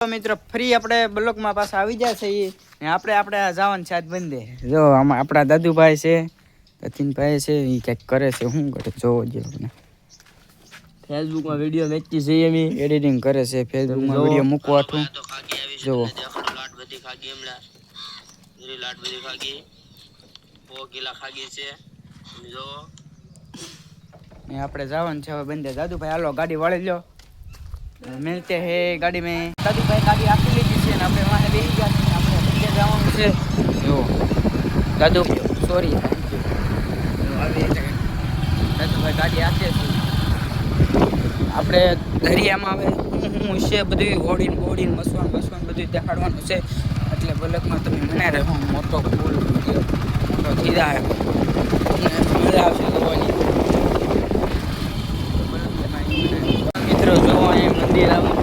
મિત્રો ફ્રી આપણે બ્લોકમાં પાછા આવી જાય છે એ આપણે આપણે જવાનું છે આજ બંધે જો આમાં આપણા દાદુભાઈ છે સચિનભાઈ છે એ કંઈક કરે છે શું કરે? જોવો જો ફેસબુકમાં વીડિયો મેચી છે એમ એડિટિંગ કરે છે ફેસબુકમાં વીડિયો મૂકવા મૂકવાઠું જોવો લાટ બધી ખાગી હમણાં લાટ બધી ખાગી. સો કિલા ખાગી છે. જો ને આપણે જવાનું છે હવે બંધે દાદુભાઈ હાલો ગાડી વાળી મિલતે હે ગાડી મેં. દાદુભાઈ ગાડી આપી લીધી છે ને આપણે વાહે બેસી ગયા છે આપણે બંધે જવાનું છે. જો, દાદુ સોરી આવી દાદુ ભાઈ ગાડી આપીએ છે. આપણે દરિયામાં હવે હું છે બધું હોડીને બોડીને મસવાન મસવાન બધું દેખાડવાનું છે. એટલે બલકમાં તમે મને રહો, મોટો ફૂલ. મોટો તમને મજા આવશે જોવાની મિત્રો જો અહીંયા મંદિર આવું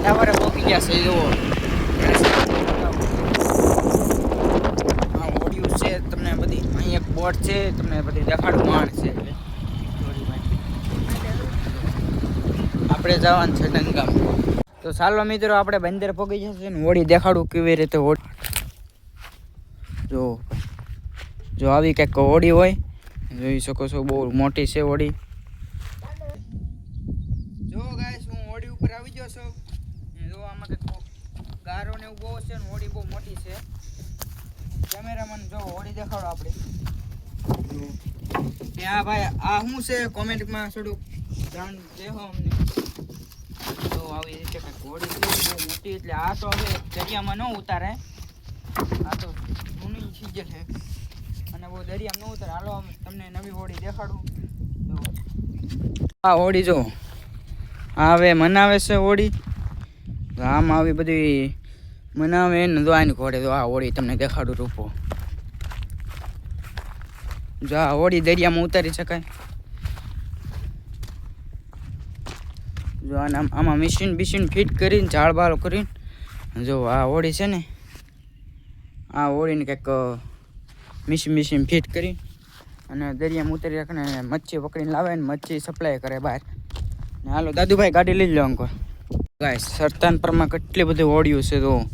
ટાવરે ગયા છે જુઓ આ છે, તમને બધી અહીં એક બોટ છે, તમને બધી દેખાડું માણ છે. આપણે જવાનું છે ડંગામ. તો ચાલો મિત્રો, આપણે બંદર પગી જશે ને હોડી દેખાડું કેવી રીતે હોડી જો જો આવી કંઈક હોળી હોય, જોઈ શકો છો, બહુ મોટી છે હોડી જો ગાઈસ હું હોડી ઉપર આવી ગયો છું. જો આમાં ગારો ને એવું બહુ છે ને હોડી બહુ મોટી છે. કેમેરામેન જો હોડી દેખાડો આપણે ત્યાં ભાઈ, આ શું છે? કોમેન્ટમાં થોડુંક અમને. તો આવી રીતે કંઈક હોડી છે મોટી, એટલે આ તો હવે દરિયામાં ન ઉતારે. આ તો જૂની સિઝન છે. અને બહુ દરિયામાં ન ઉતારે. હાલો તમને નવી હોડી દેખાડું. આ હોડી જો. આવે મનાવે છે તો આમ આવી બધી મનાવે ને જો આની ઘોડે તો આ હોળી તમને દેખાડું રૂપો. જો આ હોળી દરિયામાં ઉતારી શકાય. જો આને આમ- મિશીન બિશીન ફિટ કરીને, ઝાડ બાળ કરીને, જો આ હોળી છે ને, આ હોળીને કંઈક મિશીન મિશીન ફિટ કરી અને દરિયામાં ઉતારી રાખીને, મચ્છી પકડીને લાવે ને મચ્છી સપ્લાય કરે બહાર. હાલો દાદુભાઈ ગાડી લઈ લો અંકર ગાય સરતાન પરમાં કેટલી બધી ઓડિયું છે તો.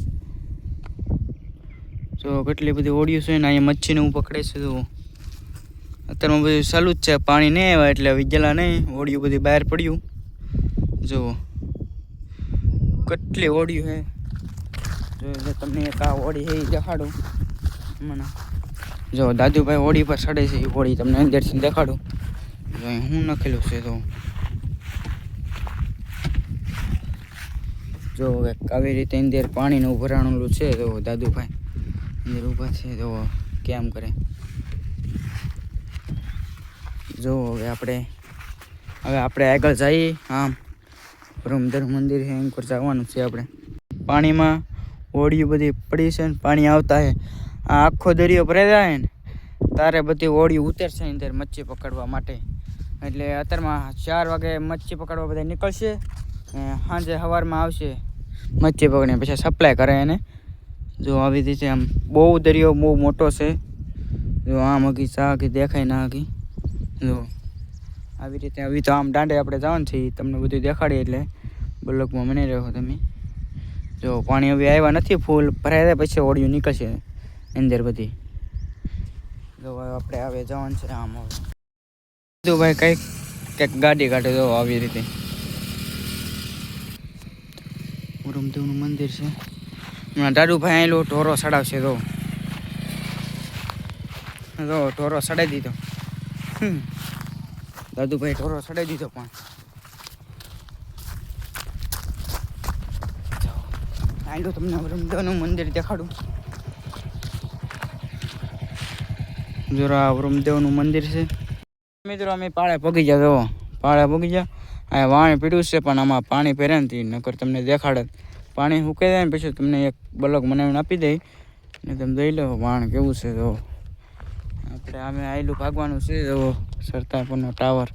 તો કેટલી બધી ઓડિયું છે ને અહીંયા મચ્છીને હું પકડે છે તો. અત્યારમાં બધું ચાલુ જ છે. પાણી નહીં આવે એટલે વિજેલા નહીં. ઓડિયું બધી બહાર પડ્યું. જુઓ કેટલી ઓડિયું છે. જો જો, તમને એક આ ઓડી એ દેખાડું. મને. જો, દાદુભાઈ ઓડી પર ચડે છે, એ ઓડી તમને અંદરથી દેખાડું. જો હું નખેલું છે તો. જો આવી રીતે અંદર પાણીનું ભરાણેલું છે, તો દાદુભાઈ અંદર ઊભા છે, તો કેમ કરે? જો હવે આપણે હવે આપણે આગળ જઈએ, આમ. બ્રહ્મધર મંદિર છે એમ પર જવાનું છે આપણે. પાણીમાં હોળીઓ બધી પડી છે ને પાણી આવતા છે આ આખો દરિયો ભરાઈ જાય ને, તારે બધી હોળીઓ ઉતરશે અંદર મચ્છી પકડવા માટે. એટલે અત્યારમાં ચાર વાગે મચ્છી પકડવા બધા નીકળશે. સાંજે સવારમાં આવશે, મચ્છી પકડીને પછી સપ્લાય કરે એને. જો આવી રીતે આમ બહુ દરિયો, બહુ મોટો છે. જો આમ હકી ચા હગી દેખાય ના હકી જો આવી રીતે આવી તો આમ દાંડે આપણે જવાનું છે તમને બધું દેખાડીએ એટલે. બ્લોકમાં મને રહો તમે. જો પાણી હવે આવ્યા નથી ફૂલ, ભરાય પછી ઓડિયું નીકળશે અંદર બધી. જો આપણે હવે જવાનું છે આમ હવે. ભાઈ કંઈક કંઈક ગાડી કાઢે જો આવી રીતે. ઉરમદેવનું મંદિર છે. હમણાં દાદુભાઈ આવેલો ઢોરો સડાવશે તો. જો ઢોરો સડાઈ દીધો. દાદુભાઈ ઢોરો સડાઈ દીધો પણ. આવેલો તમને વૃંદાવનનું મંદિર દેખાડું. જરા વૃંદેવનું મંદિર છે. મિત્રો, અમે પાળે પગી જાવ પાળે પગી ગયા. આ વાણ પીડ્યું છે, પણ આમાં પાણી પહેરે નથી, નકર તમને દેખાડે પાણી સુકાઈ જાય ને પછી તમને એક બ્લોક બનાવીને આપી દઈ. ને તમે જોઈ લો, વાણ કેવું છે જો આપણે આમે આયલું ભાગવાનું છે જો સરતાપુરનો ટાવર.